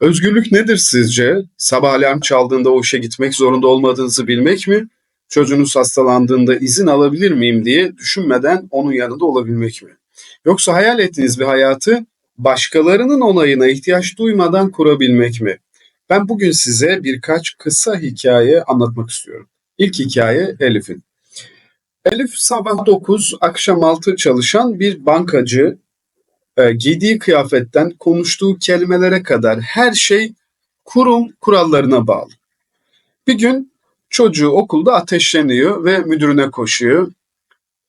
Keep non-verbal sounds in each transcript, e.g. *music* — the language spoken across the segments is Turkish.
Özgürlük nedir sizce? Sabah alarm çaldığında o işe gitmek zorunda olmadığınızı bilmek mi? Çocuğunuz hastalandığında izin alabilir miyim diye düşünmeden onun yanında olabilmek mi? Yoksa hayal ettiğiniz bir hayatı başkalarının onayına ihtiyaç duymadan kurabilmek mi? Ben bugün size birkaç kısa hikaye anlatmak istiyorum. İlk hikaye Elif'in. Elif sabah 9, akşam 6 çalışan bir bankacı. E, giydiği kıyafetten konuştuğu kelimelere kadar her şey kurum kurallarına bağlı. Bir gün çocuğu okulda ateşleniyor ve müdürüne koşuyor.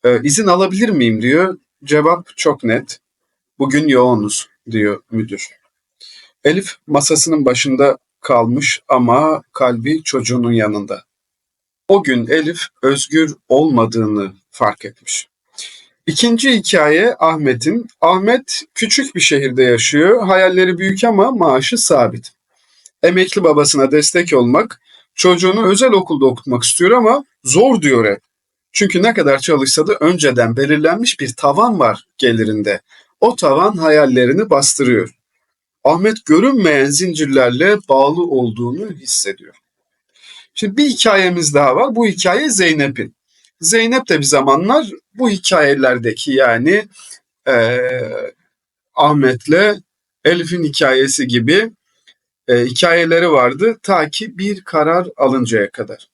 E, izin alabilir miyim diyor. Cevap çok net. Bugün yoğunuz diyor müdür. Elif masasının başında kalmış ama kalbi çocuğunun yanında. O gün Elif özgür olmadığını fark etmiş. İkinci hikaye Ahmet'in. Ahmet küçük bir şehirde yaşıyor. Hayalleri büyük ama maaşı sabit. Emekli babasına destek olmak, çocuğunu özel okulda okutmak istiyor ama zor diyor hep. Çünkü ne kadar çalışsa da önceden belirlenmiş bir tavan var gelirinde. O tavan hayallerini bastırıyor. Ahmet görünmeyen zincirlerle bağlı olduğunu hissediyor. Şimdi bir hikayemiz daha var. Bu hikaye Zeynep'in. Zeynep de bir zamanlar bu hikayelerdeki yani e, Ahmet'le Elif'in hikayesi gibi e, hikayeleri vardı ta ki bir karar alıncaya kadar.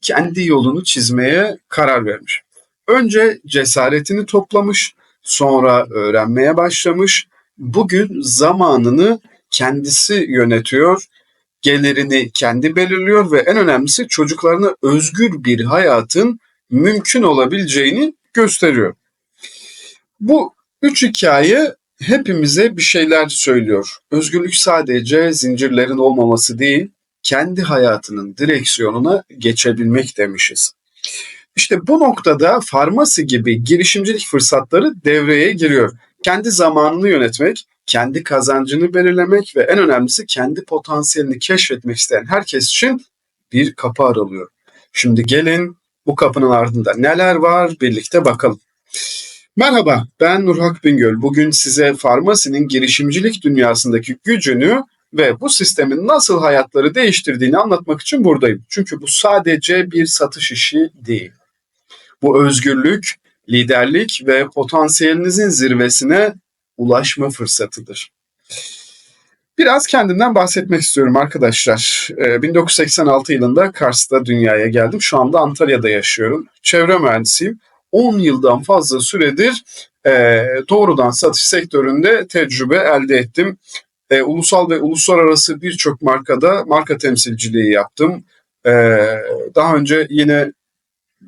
Kendi yolunu çizmeye karar vermiş. Önce cesaretini toplamış, sonra öğrenmeye başlamış. Bugün zamanını kendisi yönetiyor, gelirini kendi belirliyor ve en önemlisi çocuklarına özgür bir hayatın mümkün olabileceğini gösteriyor. Bu üç hikaye hepimize bir şeyler söylüyor. Özgürlük sadece zincirlerin olmaması değil, kendi hayatının direksiyonuna geçebilmek demişiz. İşte bu noktada farmasi gibi girişimcilik fırsatları devreye giriyor. Kendi zamanını yönetmek, kendi kazancını belirlemek ve en önemlisi kendi potansiyelini keşfetmek isteyen herkes için bir kapı aralıyor. Şimdi gelin bu kapının ardında neler var birlikte bakalım. Merhaba, ben Nurhak Bingöl. Bugün size farmasinin girişimcilik dünyasındaki gücünü ve bu sistemin nasıl hayatları değiştirdiğini anlatmak için buradayım. Çünkü bu sadece bir satış işi değil. Bu özgürlük, liderlik ve potansiyelinizin zirvesine ulaşma fırsatıdır. Biraz kendimden bahsetmek istiyorum arkadaşlar. 1986 ee, yılında Kars'ta dünyaya geldim. Şu anda Antalya'da yaşıyorum. Çevre mühendisiyim. 10 yıldan fazla süredir e, doğrudan satış sektöründe tecrübe elde ettim. E, ulusal ve uluslararası birçok markada marka temsilciliği yaptım. E, daha önce yine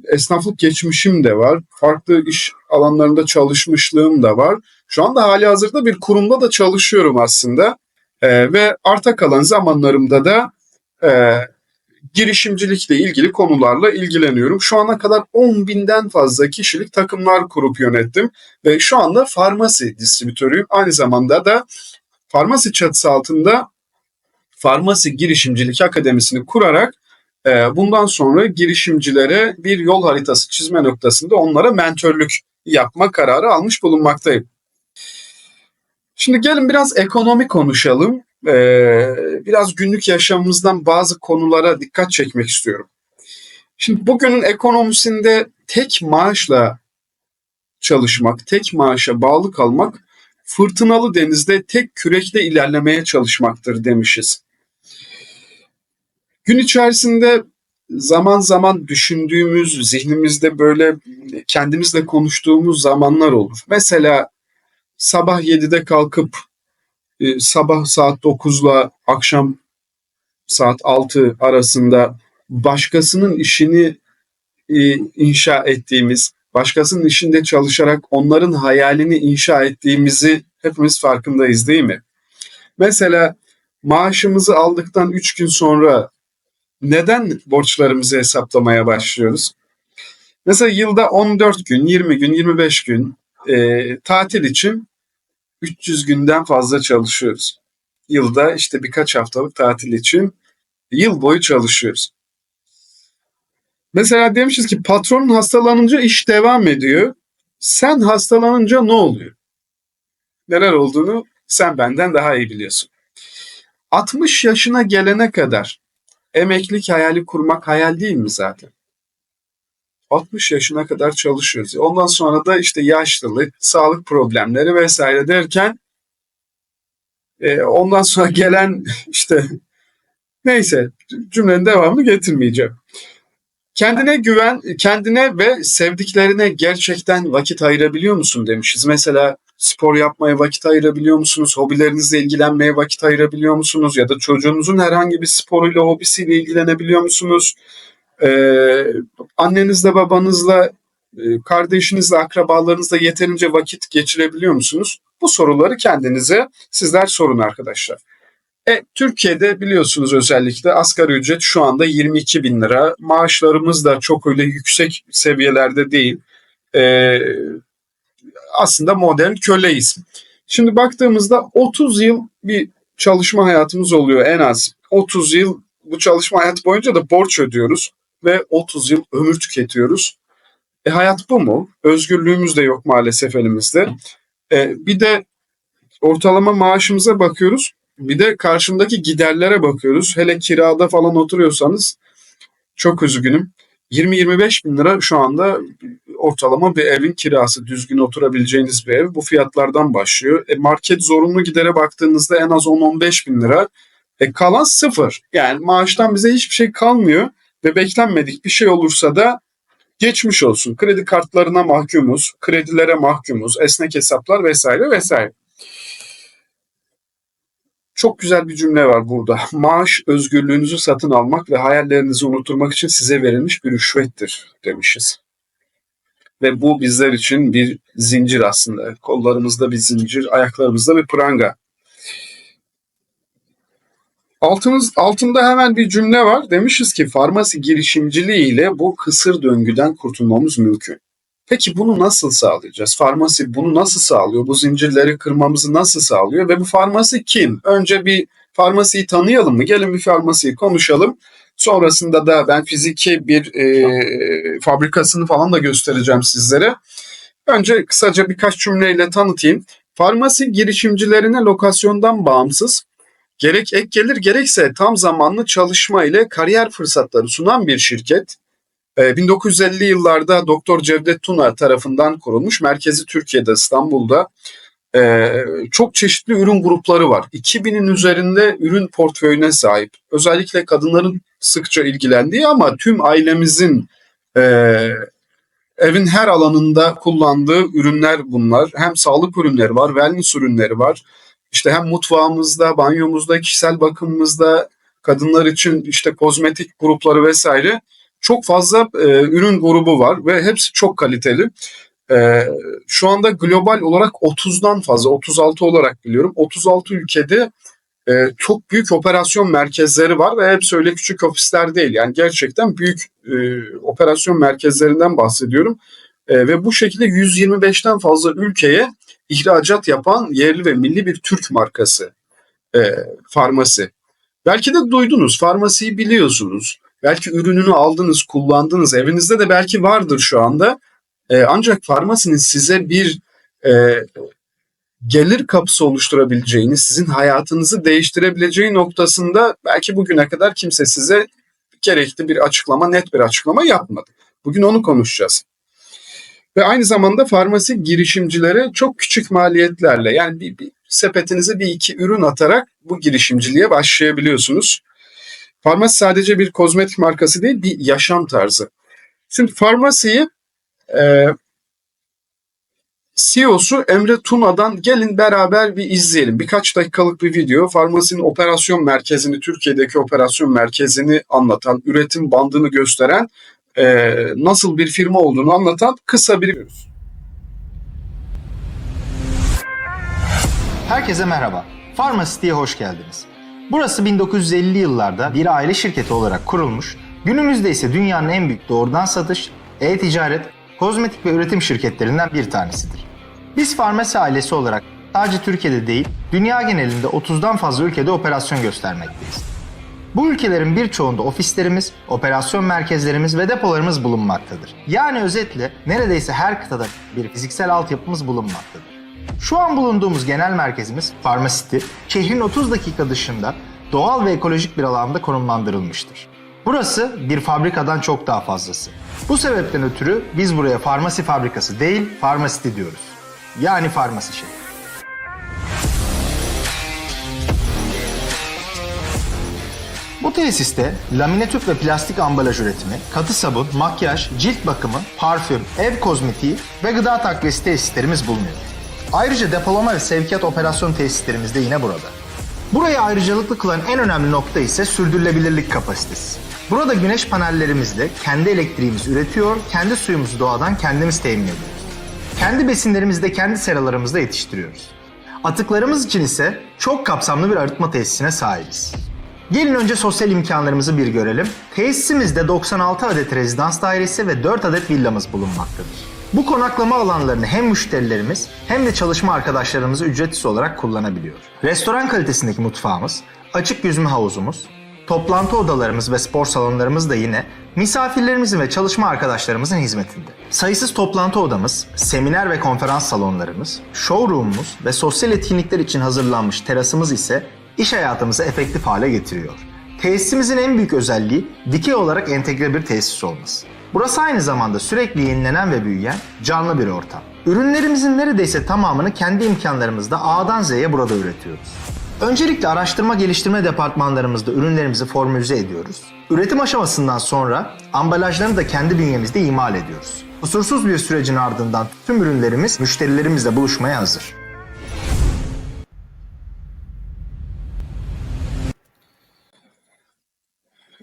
esnaflık geçmişim de var. Farklı iş alanlarında çalışmışlığım da var. Şu anda hali hazırda bir kurumda da çalışıyorum aslında. E, ve arta kalan zamanlarımda da e, girişimcilikle ilgili konularla ilgileniyorum. Şu ana kadar 10 binden fazla kişilik takımlar kurup yönettim ve şu anda farmasi distribütörüyüm. Aynı zamanda da farmasi çatısı altında Farmasi Girişimcilik Akademisi'ni kurarak e, bundan sonra girişimcilere bir yol haritası çizme noktasında onlara mentörlük yapma kararı almış bulunmaktayım. Şimdi gelin biraz ekonomi konuşalım. Ee, biraz günlük yaşamımızdan bazı konulara dikkat çekmek istiyorum. Şimdi bugünün ekonomisinde tek maaşla çalışmak, tek maaşa bağlı kalmak fırtınalı denizde tek kürekle ilerlemeye çalışmaktır demişiz. Gün içerisinde zaman zaman düşündüğümüz, zihnimizde böyle kendimizle konuştuğumuz zamanlar olur. Mesela sabah 7'de kalkıp e, sabah saat 9 ile akşam saat 6 arasında başkasının işini e, inşa ettiğimiz, başkasının işinde çalışarak onların hayalini inşa ettiğimizi hepimiz farkındayız değil mi? Mesela maaşımızı aldıktan 3 gün sonra neden borçlarımızı hesaplamaya başlıyoruz? Mesela yılda 14 gün, 20 gün, 25 gün e, tatil için 300 günden fazla çalışıyoruz. Yılda işte birkaç haftalık tatil için yıl boyu çalışıyoruz. Mesela demişiz ki patronun hastalanınca iş devam ediyor. Sen hastalanınca ne oluyor? Neler olduğunu sen benden daha iyi biliyorsun. 60 yaşına gelene kadar emeklilik hayali kurmak hayal değil mi zaten? 60 yaşına kadar çalışıyoruz. Ondan sonra da işte yaşlılık, sağlık problemleri vesaire derken e, ondan sonra gelen *laughs* işte neyse cümlenin devamını getirmeyeceğim. Kendine güven, kendine ve sevdiklerine gerçekten vakit ayırabiliyor musun demişiz. Mesela spor yapmaya vakit ayırabiliyor musunuz? Hobilerinizle ilgilenmeye vakit ayırabiliyor musunuz? Ya da çocuğunuzun herhangi bir sporuyla, hobisiyle ilgilenebiliyor musunuz? Ee, annenizle, babanızla, e, kardeşinizle, akrabalarınızla yeterince vakit geçirebiliyor musunuz? Bu soruları kendinize sizler sorun arkadaşlar. E, Türkiye'de biliyorsunuz özellikle asgari ücret şu anda 22 bin lira. Maaşlarımız da çok öyle yüksek seviyelerde değil. E, aslında modern köleyiz. Şimdi baktığımızda 30 yıl bir çalışma hayatımız oluyor en az. 30 yıl bu çalışma hayatı boyunca da borç ödüyoruz ve 30 yıl ömür tüketiyoruz. E hayat bu mu? Özgürlüğümüz de yok maalesef elimizde. E, bir de ortalama maaşımıza bakıyoruz. Bir de karşımdaki giderlere bakıyoruz. Hele kirada falan oturuyorsanız çok üzgünüm. 20-25 bin lira şu anda ortalama bir evin kirası. Düzgün oturabileceğiniz bir ev. Bu fiyatlardan başlıyor. E market zorunlu gidere baktığınızda en az 10-15 bin lira. E kalan sıfır. Yani maaştan bize hiçbir şey kalmıyor. Ve beklenmedik bir şey olursa da geçmiş olsun. Kredi kartlarına mahkumuz, kredilere mahkumuz, esnek hesaplar vesaire vesaire. Çok güzel bir cümle var burada. Maaş özgürlüğünüzü satın almak ve hayallerinizi unutturmak için size verilmiş bir rüşvettir demişiz. Ve bu bizler için bir zincir aslında. Kollarımızda bir zincir, ayaklarımızda bir pranga. Altımız, altında hemen bir cümle var. Demişiz ki farmasi girişimciliği ile bu kısır döngüden kurtulmamız mümkün. Peki bunu nasıl sağlayacağız? Farmasi bunu nasıl sağlıyor? Bu zincirleri kırmamızı nasıl sağlıyor? Ve bu farmasi kim? Önce bir farmasiyi tanıyalım mı? Gelin bir farmasiyi konuşalım. Sonrasında da ben fiziki bir e, fabrikasını falan da göstereceğim sizlere. Önce kısaca birkaç cümleyle tanıtayım. Farmasi girişimcilerine lokasyondan bağımsız, gerek ek gelir gerekse tam zamanlı çalışma ile kariyer fırsatları sunan bir şirket. 1950'li yıllarda Doktor Cevdet Tuna tarafından kurulmuş. Merkezi Türkiye'de, İstanbul'da. Ee, çok çeşitli ürün grupları var. 2000'in üzerinde ürün portföyüne sahip. Özellikle kadınların sıkça ilgilendiği ama tüm ailemizin e, evin her alanında kullandığı ürünler bunlar. Hem sağlık ürünleri var, wellness ürünleri var. İşte hem mutfağımızda, banyomuzda, kişisel bakımımızda, kadınlar için işte kozmetik grupları vesaire çok fazla e, ürün grubu var ve hepsi çok kaliteli. E, şu anda global olarak 30'dan fazla, 36 olarak biliyorum. 36 ülkede e, çok büyük operasyon merkezleri var ve hepsi öyle küçük ofisler değil. Yani gerçekten büyük e, operasyon merkezlerinden bahsediyorum. E, ve bu şekilde 125'ten fazla ülkeye ihracat yapan yerli ve milli bir Türk markası e, farmasi. Belki de duydunuz, farmasiyi biliyorsunuz. Belki ürününü aldınız, kullandınız. Evinizde de belki vardır şu anda. E, ancak farmasinin size bir e, gelir kapısı oluşturabileceğini, sizin hayatınızı değiştirebileceği noktasında belki bugüne kadar kimse size gerekli bir açıklama, net bir açıklama yapmadı. Bugün onu konuşacağız. Ve aynı zamanda farmasi girişimcilere çok küçük maliyetlerle yani bir, bir sepetinize bir iki ürün atarak bu girişimciliğe başlayabiliyorsunuz. Farmasi sadece bir kozmetik markası değil, bir yaşam tarzı. Şimdi farmasiyi e, CEO'su Emre Tuna'dan gelin beraber bir izleyelim. Birkaç dakikalık bir video. Farmasinin operasyon merkezini, Türkiye'deki operasyon merkezini anlatan, üretim bandını gösteren, e, nasıl bir firma olduğunu anlatan kısa bir görüyoruz. Herkese merhaba. Pharmacity'ye hoş geldiniz. Burası 1950'li yıllarda bir aile şirketi olarak kurulmuş, günümüzde ise dünyanın en büyük doğrudan satış, e-ticaret, kozmetik ve üretim şirketlerinden bir tanesidir. Biz farmasi ailesi olarak sadece Türkiye'de değil, dünya genelinde 30'dan fazla ülkede operasyon göstermekteyiz. Bu ülkelerin birçoğunda ofislerimiz, operasyon merkezlerimiz ve depolarımız bulunmaktadır. Yani özetle neredeyse her kıtada bir fiziksel altyapımız bulunmaktadır. Şu an bulunduğumuz genel merkezimiz Pharmacity, şehrin 30 dakika dışında doğal ve ekolojik bir alanda konumlandırılmıştır. Burası bir fabrikadan çok daha fazlası. Bu sebepten ötürü biz buraya farmasi fabrikası değil, farmasiti diyoruz. Yani farmasi şehri. Bu tesiste lamine ve plastik ambalaj üretimi, katı sabun, makyaj, cilt bakımı, parfüm, ev kozmetiği ve gıda takviyesi tesislerimiz bulunuyor. Ayrıca depolama ve sevkiyat operasyon tesislerimiz de yine burada. Burayı ayrıcalıklı kılan en önemli nokta ise sürdürülebilirlik kapasitesi. Burada güneş panellerimizle kendi elektriğimizi üretiyor, kendi suyumuzu doğadan kendimiz temin ediyoruz. Kendi besinlerimizi de kendi seralarımızda yetiştiriyoruz. Atıklarımız için ise çok kapsamlı bir arıtma tesisine sahibiz. Gelin önce sosyal imkanlarımızı bir görelim. Tesisimizde 96 adet rezidans dairesi ve 4 adet villamız bulunmaktadır. Bu konaklama alanlarını hem müşterilerimiz hem de çalışma arkadaşlarımız ücretsiz olarak kullanabiliyor. Restoran kalitesindeki mutfağımız, açık yüzme havuzumuz, toplantı odalarımız ve spor salonlarımız da yine misafirlerimizin ve çalışma arkadaşlarımızın hizmetinde. Sayısız toplantı odamız, seminer ve konferans salonlarımız, showroomumuz ve sosyal etkinlikler için hazırlanmış terasımız ise iş hayatımızı efektif hale getiriyor. Tesisimizin en büyük özelliği dikey olarak entegre bir tesis olması. Burası aynı zamanda sürekli yenilenen ve büyüyen canlı bir ortam. Ürünlerimizin neredeyse tamamını kendi imkanlarımızda A'dan Z'ye burada üretiyoruz. Öncelikle araştırma geliştirme departmanlarımızda ürünlerimizi formülize ediyoruz. Üretim aşamasından sonra ambalajlarını da kendi bünyemizde imal ediyoruz. Kusursuz bir sürecin ardından tüm ürünlerimiz müşterilerimizle buluşmaya hazır.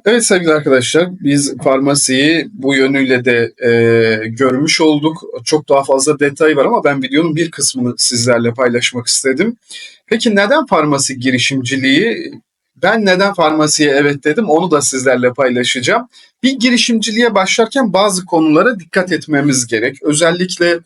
Evet sevgili arkadaşlar, biz farmasiyi bu yönüyle de e, görmüş olduk. Çok daha fazla detay var ama ben videonun bir kısmını sizlerle paylaşmak istedim. Peki neden farmasi girişimciliği? Ben neden farmasiye evet dedim onu da sizlerle paylaşacağım. Bir girişimciliğe başlarken bazı konulara dikkat etmemiz gerek. Özellikle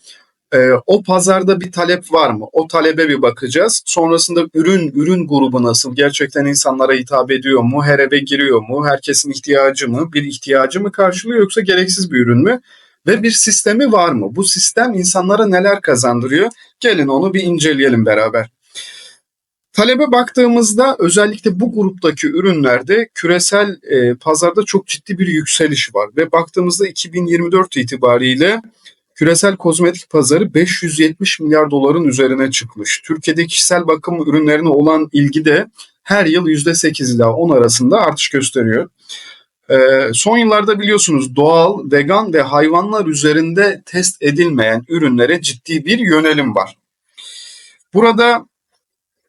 e, o pazarda bir talep var mı? O talebe bir bakacağız. Sonrasında ürün ürün grubu nasıl? Gerçekten insanlara hitap ediyor mu? Her eve giriyor mu? Herkesin ihtiyacı mı? Bir ihtiyacı mı karşılıyor yoksa gereksiz bir ürün mü? Ve bir sistemi var mı? Bu sistem insanlara neler kazandırıyor? Gelin onu bir inceleyelim beraber. Talebe baktığımızda özellikle bu gruptaki ürünlerde küresel e, pazarda çok ciddi bir yükseliş var ve baktığımızda 2024 itibariyle küresel kozmetik pazarı 570 milyar doların üzerine çıkmış. Türkiye'de kişisel bakım ürünlerine olan ilgi de her yıl %8 ila 10 arasında artış gösteriyor. Ee, son yıllarda biliyorsunuz doğal, vegan ve hayvanlar üzerinde test edilmeyen ürünlere ciddi bir yönelim var. Burada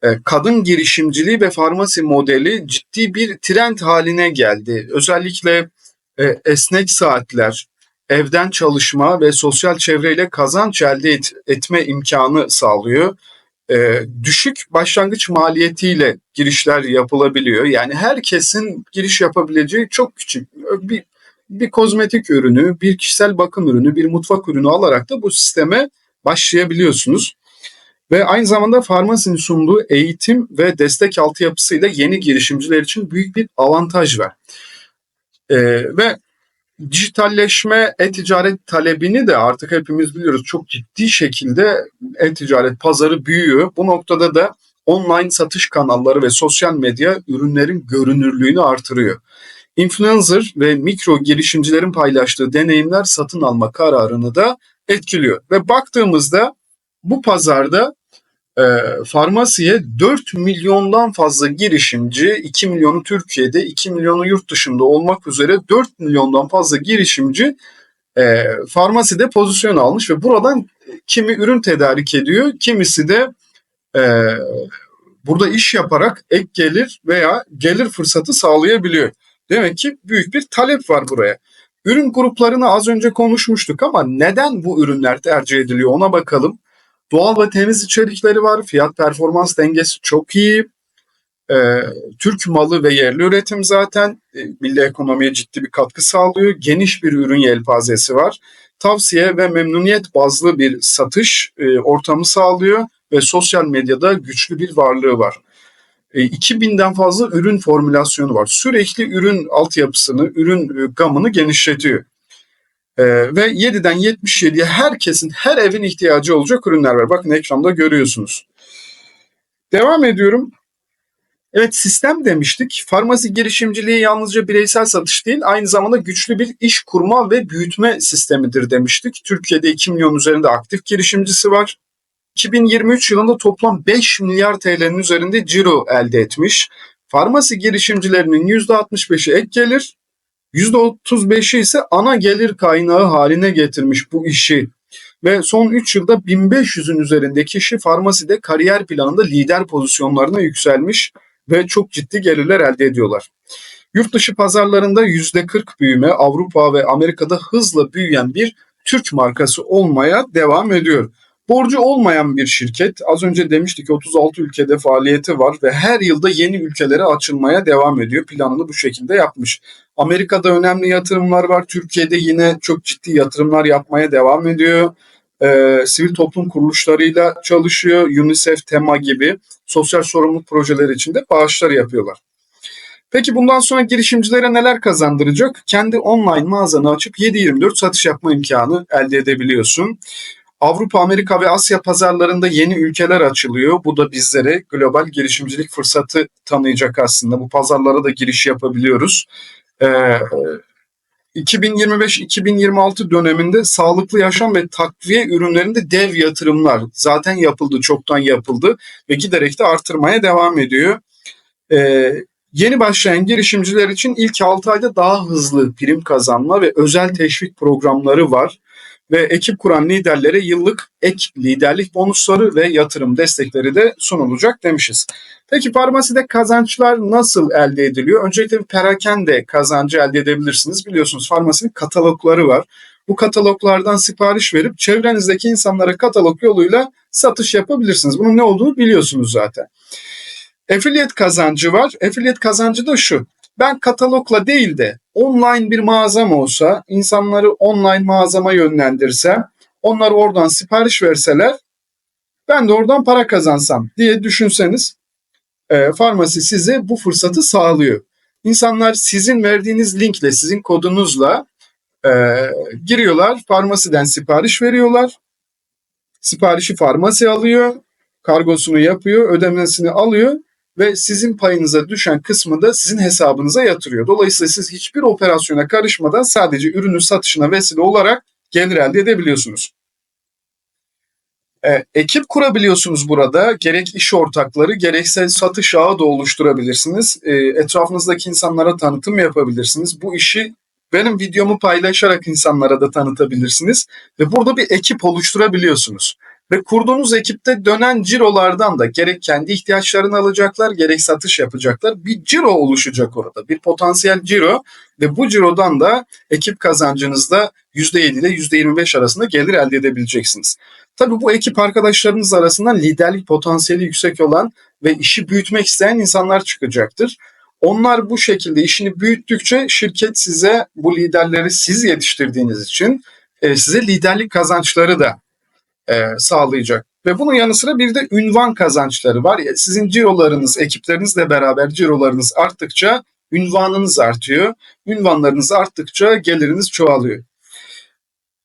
e, kadın girişimciliği ve farmasi modeli ciddi bir trend haline geldi. Özellikle e, esnek saatler, evden çalışma ve sosyal çevreyle kazanç elde et, etme imkanı sağlıyor. Ee, düşük başlangıç maliyetiyle girişler yapılabiliyor. Yani herkesin giriş yapabileceği çok küçük bir, bir kozmetik ürünü, bir kişisel bakım ürünü, bir mutfak ürünü alarak da bu sisteme başlayabiliyorsunuz. Ve aynı zamanda farmasinin sunduğu eğitim ve destek altyapısıyla yeni girişimciler için büyük bir avantaj var. Ee, ve dijitalleşme e-ticaret talebini de artık hepimiz biliyoruz çok ciddi şekilde e-ticaret pazarı büyüyor. Bu noktada da online satış kanalları ve sosyal medya ürünlerin görünürlüğünü artırıyor. Influencer ve mikro girişimcilerin paylaştığı deneyimler satın alma kararını da etkiliyor. Ve baktığımızda bu pazarda e, farmasiye 4 milyondan fazla girişimci, 2 milyonu Türkiye'de, 2 milyonu yurt dışında olmak üzere 4 milyondan fazla girişimci e, farmaside pozisyon almış ve buradan kimi ürün tedarik ediyor, kimisi de e, burada iş yaparak ek gelir veya gelir fırsatı sağlayabiliyor. Demek ki büyük bir talep var buraya. Ürün gruplarını az önce konuşmuştuk ama neden bu ürünler tercih ediliyor ona bakalım. Doğal ve temiz içerikleri var. Fiyat performans dengesi çok iyi. Ee, Türk malı ve yerli üretim zaten e, milli ekonomiye ciddi bir katkı sağlıyor. Geniş bir ürün yelpazesi var. Tavsiye ve memnuniyet bazlı bir satış e, ortamı sağlıyor ve sosyal medyada güçlü bir varlığı var. E, 2000'den fazla ürün formülasyonu var. Sürekli ürün altyapısını, ürün e, gamını genişletiyor. Ee, ve 7'den 77'ye herkesin, her evin ihtiyacı olacak ürünler var. Bakın ekranda görüyorsunuz. Devam ediyorum. Evet sistem demiştik. Farmasi girişimciliği yalnızca bireysel satış değil, aynı zamanda güçlü bir iş kurma ve büyütme sistemidir demiştik. Türkiye'de 2 milyon üzerinde aktif girişimcisi var. 2023 yılında toplam 5 milyar TL'nin üzerinde ciro elde etmiş. Farmasi girişimcilerinin %65'i ek gelir, %35'i ise ana gelir kaynağı haline getirmiş bu işi. Ve son 3 yılda 1500'ün üzerinde kişi farmaside kariyer planında lider pozisyonlarına yükselmiş ve çok ciddi gelirler elde ediyorlar. Yurt dışı pazarlarında %40 büyüme, Avrupa ve Amerika'da hızla büyüyen bir Türk markası olmaya devam ediyor. Borcu olmayan bir şirket. Az önce demiştik 36 ülkede faaliyeti var ve her yılda yeni ülkelere açılmaya devam ediyor. Planını bu şekilde yapmış. Amerika'da önemli yatırımlar var. Türkiye'de yine çok ciddi yatırımlar yapmaya devam ediyor. Ee, sivil toplum kuruluşlarıyla çalışıyor. UNICEF, TEMA gibi sosyal sorumluluk projeleri için de bağışlar yapıyorlar. Peki bundan sonra girişimcilere neler kazandıracak? Kendi online mağazanı açıp 7-24 satış yapma imkanı elde edebiliyorsun. Avrupa, Amerika ve Asya pazarlarında yeni ülkeler açılıyor. Bu da bizlere global girişimcilik fırsatı tanıyacak aslında. Bu pazarlara da giriş yapabiliyoruz. Ee, 2025-2026 döneminde sağlıklı yaşam ve takviye ürünlerinde dev yatırımlar zaten yapıldı, çoktan yapıldı ve giderek de artırmaya devam ediyor. Ee, yeni başlayan girişimciler için ilk 6 ayda daha hızlı prim kazanma ve özel teşvik programları var ve ekip kuran liderlere yıllık ek liderlik bonusları ve yatırım destekleri de sunulacak demişiz. Peki farmaside kazançlar nasıl elde ediliyor? Öncelikle bir perakende kazancı elde edebilirsiniz. Biliyorsunuz farmasinin katalogları var. Bu kataloglardan sipariş verip çevrenizdeki insanlara katalog yoluyla satış yapabilirsiniz. Bunun ne olduğunu biliyorsunuz zaten. Affiliate kazancı var. Affiliate kazancı da şu. Ben katalogla değil de online bir mağazam olsa, insanları online mağazama yönlendirsem, onları oradan sipariş verseler, ben de oradan para kazansam diye düşünseniz, e, farmasi size bu fırsatı sağlıyor. İnsanlar sizin verdiğiniz linkle, sizin kodunuzla e, giriyorlar, farmasiden sipariş veriyorlar. Siparişi farmasi alıyor, kargosunu yapıyor, ödemesini alıyor ve sizin payınıza düşen kısmı da sizin hesabınıza yatırıyor. Dolayısıyla siz hiçbir operasyona karışmadan sadece ürünün satışına vesile olarak gelir elde edebiliyorsunuz. E, ekip kurabiliyorsunuz burada. Gerek iş ortakları gerekse satış ağı da oluşturabilirsiniz. E, etrafınızdaki insanlara tanıtım yapabilirsiniz. Bu işi benim videomu paylaşarak insanlara da tanıtabilirsiniz. Ve burada bir ekip oluşturabiliyorsunuz. Ve kurduğunuz ekipte dönen cirolardan da gerek kendi ihtiyaçlarını alacaklar gerek satış yapacaklar. Bir ciro oluşacak orada. Bir potansiyel ciro ve bu cirodan da ekip kazancınızda %7 ile %25 arasında gelir elde edebileceksiniz. Tabii bu ekip arkadaşlarınız arasından liderlik potansiyeli yüksek olan ve işi büyütmek isteyen insanlar çıkacaktır. Onlar bu şekilde işini büyüttükçe şirket size bu liderleri siz yetiştirdiğiniz için e, size liderlik kazançları da e, sağlayacak. Ve bunun yanı sıra bir de ünvan kazançları var. Sizin cirolarınız, ekiplerinizle beraber cirolarınız arttıkça ünvanınız artıyor. Ünvanlarınız arttıkça geliriniz çoğalıyor.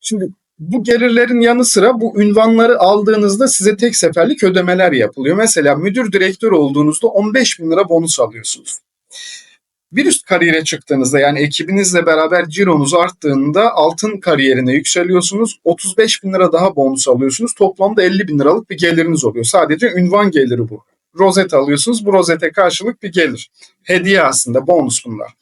Şimdi bu gelirlerin yanı sıra bu ünvanları aldığınızda size tek seferlik ödemeler yapılıyor. Mesela müdür direktör olduğunuzda 15 bin lira bonus alıyorsunuz. Bir üst kariyere çıktığınızda yani ekibinizle beraber cironuz arttığında altın kariyerine yükseliyorsunuz. 35 bin lira daha bonus alıyorsunuz. Toplamda 50 bin liralık bir geliriniz oluyor. Sadece ünvan geliri bu. Rozet alıyorsunuz. Bu rozete karşılık bir gelir. Hediye aslında bonus bunlar.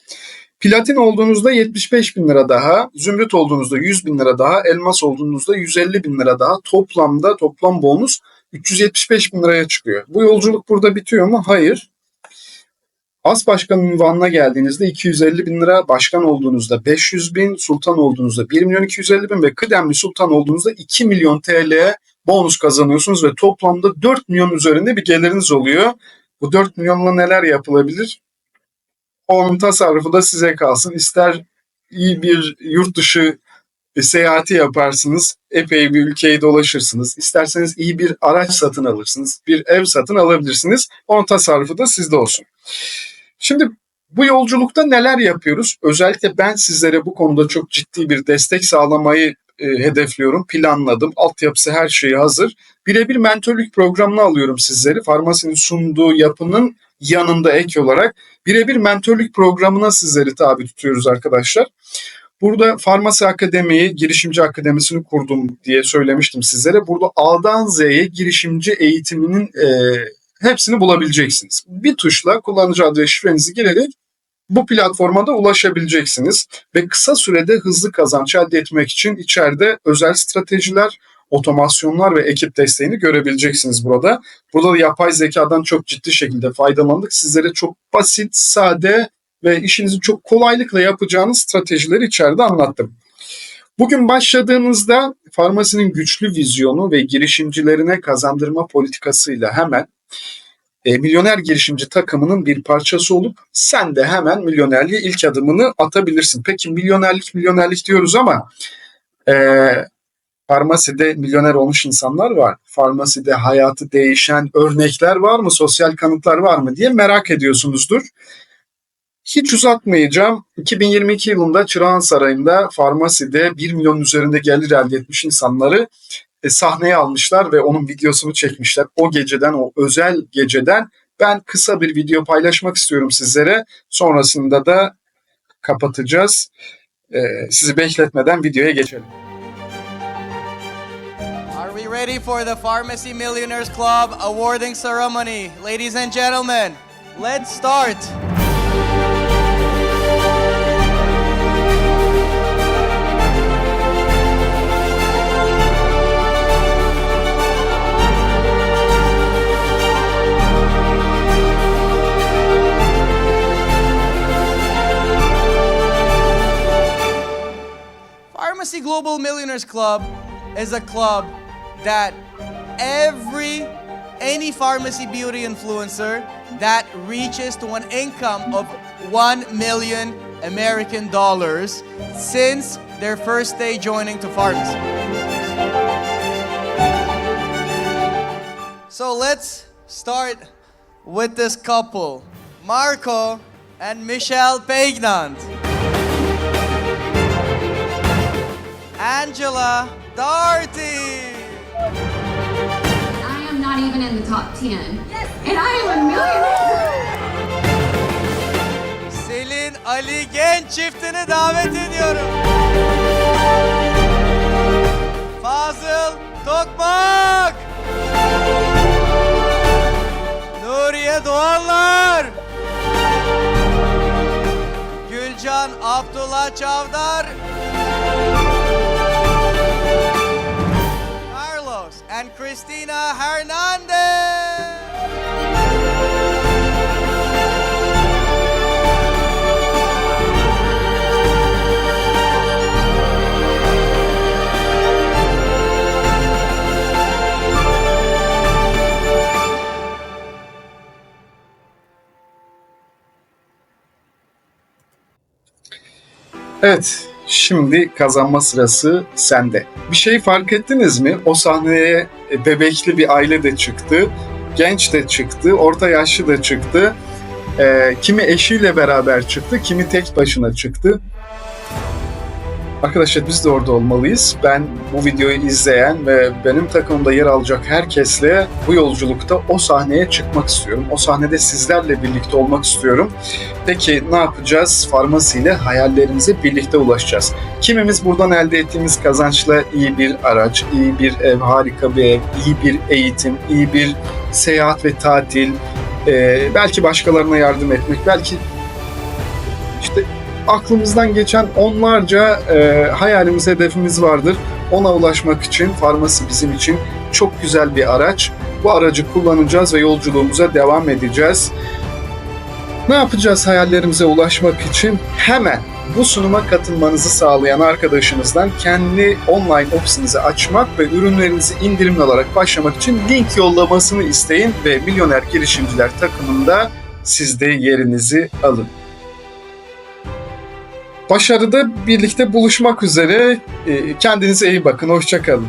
Platin olduğunuzda 75 bin lira daha, zümrüt olduğunuzda 100 bin lira daha, elmas olduğunuzda 150 bin lira daha. Toplamda toplam bonus 375 bin liraya çıkıyor. Bu yolculuk burada bitiyor mu? Hayır. As başkan ünvanına geldiğinizde 250 bin lira, başkan olduğunuzda 500 bin, sultan olduğunuzda 1 milyon 250 bin ve kıdemli sultan olduğunuzda 2 milyon TL bonus kazanıyorsunuz ve toplamda 4 milyon üzerinde bir geliriniz oluyor. Bu 4 milyonla neler yapılabilir? Onun tasarrufu da size kalsın. İster iyi bir yurt dışı seyahati yaparsınız, epey bir ülkeyi dolaşırsınız. İsterseniz iyi bir araç satın alırsınız, bir ev satın alabilirsiniz. Onun tasarrufu da sizde olsun. Şimdi bu yolculukta neler yapıyoruz? Özellikle ben sizlere bu konuda çok ciddi bir destek sağlamayı e, hedefliyorum, planladım. Altyapısı her şeyi hazır. Birebir mentörlük programına alıyorum sizleri. Farmasinin sunduğu yapının yanında ek olarak birebir mentörlük programına sizleri tabi tutuyoruz arkadaşlar. Burada Farmasi Akademi'yi, Girişimci Akademisi'ni kurdum diye söylemiştim sizlere. Burada A'dan Z'ye girişimci eğitiminin e, hepsini bulabileceksiniz. Bir tuşla kullanıcı adı ve şifrenizi girerek bu platforma da ulaşabileceksiniz. Ve kısa sürede hızlı kazanç elde etmek için içeride özel stratejiler, otomasyonlar ve ekip desteğini görebileceksiniz burada. Burada da yapay zekadan çok ciddi şekilde faydalandık. Sizlere çok basit, sade ve işinizi çok kolaylıkla yapacağınız stratejileri içeride anlattım. Bugün başladığınızda farmasinin güçlü vizyonu ve girişimcilerine kazandırma politikasıyla hemen e, milyoner girişimci takımının bir parçası olup sen de hemen milyonerliğe ilk adımını atabilirsin. Peki milyonerlik milyonerlik diyoruz ama e, farmaside milyoner olmuş insanlar var. Farmaside hayatı değişen örnekler var mı? Sosyal kanıtlar var mı diye merak ediyorsunuzdur. Hiç uzatmayacağım. 2022 yılında Çırağan Sarayı'nda farmaside 1 milyon üzerinde gelir elde etmiş insanları e, sahneye almışlar ve onun videosunu çekmişler. O geceden, o özel geceden ben kısa bir video paylaşmak istiyorum sizlere. Sonrasında da kapatacağız. E, sizi bekletmeden videoya geçelim. Are we ready for the Pharmacy Millionaires Club awarding ceremony? Ladies and gentlemen, let's start. Club is a club that every any pharmacy beauty influencer that reaches to an income of 1 million American dollars since their first day joining to pharmacy. So let's start with this couple, Marco and Michelle Pagnant. Angela Darty. I am not even in the top 10. And I am a millionaire. Selin Ali Genç çiftini davet ediyorum. Fazıl Tokmak. Nuriye Doğanlar. Gülcan Abdullah Çavdar. And Christina Hernandez. Evet, şimdi kazanma sırası sende. Bir şey fark ettiniz mi? O sahneye e, bebekli bir aile de çıktı, genç de çıktı, orta yaşlı da çıktı. Ee, kimi eşiyle beraber çıktı, kimi tek başına çıktı. Arkadaşlar biz de orada olmalıyız. Ben bu videoyu izleyen ve benim takımımda yer alacak herkesle bu yolculukta o sahneye çıkmak istiyorum. O sahnede sizlerle birlikte olmak istiyorum. Peki ne yapacağız? Farmasiyle hayallerimize birlikte ulaşacağız. Kimimiz buradan elde ettiğimiz kazançla iyi bir araç, iyi bir ev, harika bir ev, iyi bir eğitim, iyi bir seyahat ve tatil, belki başkalarına yardım etmek, belki işte aklımızdan geçen onlarca e, hayalimiz, hedefimiz vardır. Ona ulaşmak için farmasi bizim için çok güzel bir araç. Bu aracı kullanacağız ve yolculuğumuza devam edeceğiz. Ne yapacağız hayallerimize ulaşmak için? Hemen bu sunuma katılmanızı sağlayan arkadaşınızdan kendi online ofisinizi açmak ve ürünlerinizi indirimli olarak başlamak için link yollamasını isteyin ve Milyoner Girişimciler takımında siz de yerinizi alın. Başarıda birlikte buluşmak üzere. Ee, Kendinize iyi bakın. Hoşçakalın.